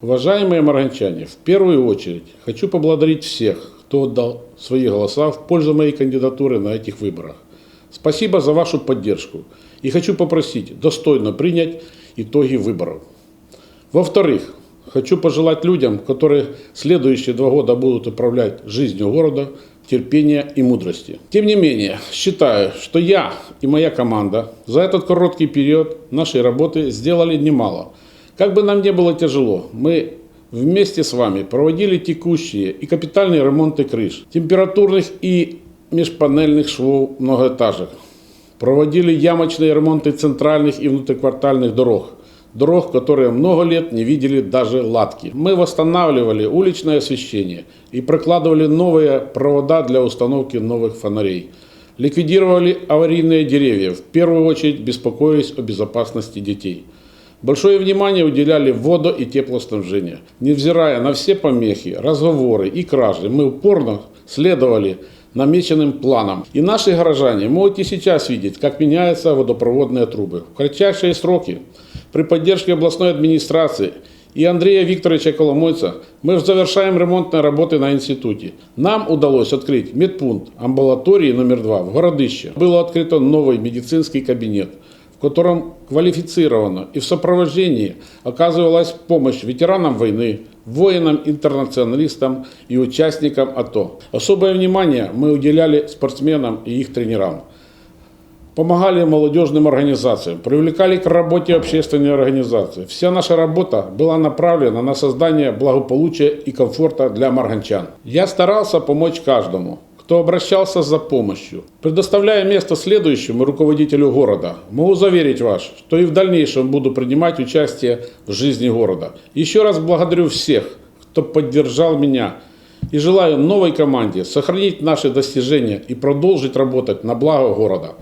Уважаемые марганчане, в первую очередь хочу поблагодарить всех, кто отдал свои голоса в пользу моей кандидатуры на этих выборах. Спасибо за вашу поддержку и хочу попросить достойно принять итоги выборов. Во-вторых, хочу пожелать людям, которые следующие два года будут управлять жизнью города, терпения и мудрости. Тем не менее, считаю, что я и моя команда за этот короткий период нашей работы сделали немало. Как бы нам не было тяжело, мы вместе с вами проводили текущие и капитальные ремонты крыш, температурных и межпанельных швов многоэтажек, проводили ямочные ремонты центральных и внутриквартальных дорог, дорог, которые много лет не видели даже латки. Мы восстанавливали уличное освещение и прокладывали новые провода для установки новых фонарей. Ликвидировали аварийные деревья, в первую очередь беспокоились о безопасности детей. Большое внимание уделяли воду и теплоснабжению. Невзирая на все помехи, разговоры и кражи, мы упорно следовали намеченным планам. И наши горожане могут и сейчас видеть, как меняются водопроводные трубы. В кратчайшие сроки при поддержке областной администрации и Андрея Викторовича Коломойца мы завершаем ремонтные работы на институте. Нам удалось открыть медпункт амбулатории номер 2 в городище. Было открыто новый медицинский кабинет, в котором квалифицированно и в сопровождении оказывалась помощь ветеранам войны, воинам-интернационалистам и участникам АТО. Особое внимание мы уделяли спортсменам и их тренерам. Помогали молодежным организациям, привлекали к работе общественные организации. Вся наша работа была направлена на создание благополучия и комфорта для марганчан. Я старался помочь каждому, кто обращался за помощью. Предоставляя место следующему руководителю города, могу заверить вас, что и в дальнейшем буду принимать участие в жизни города. Еще раз благодарю всех, кто поддержал меня и желаю новой команде сохранить наши достижения и продолжить работать на благо города.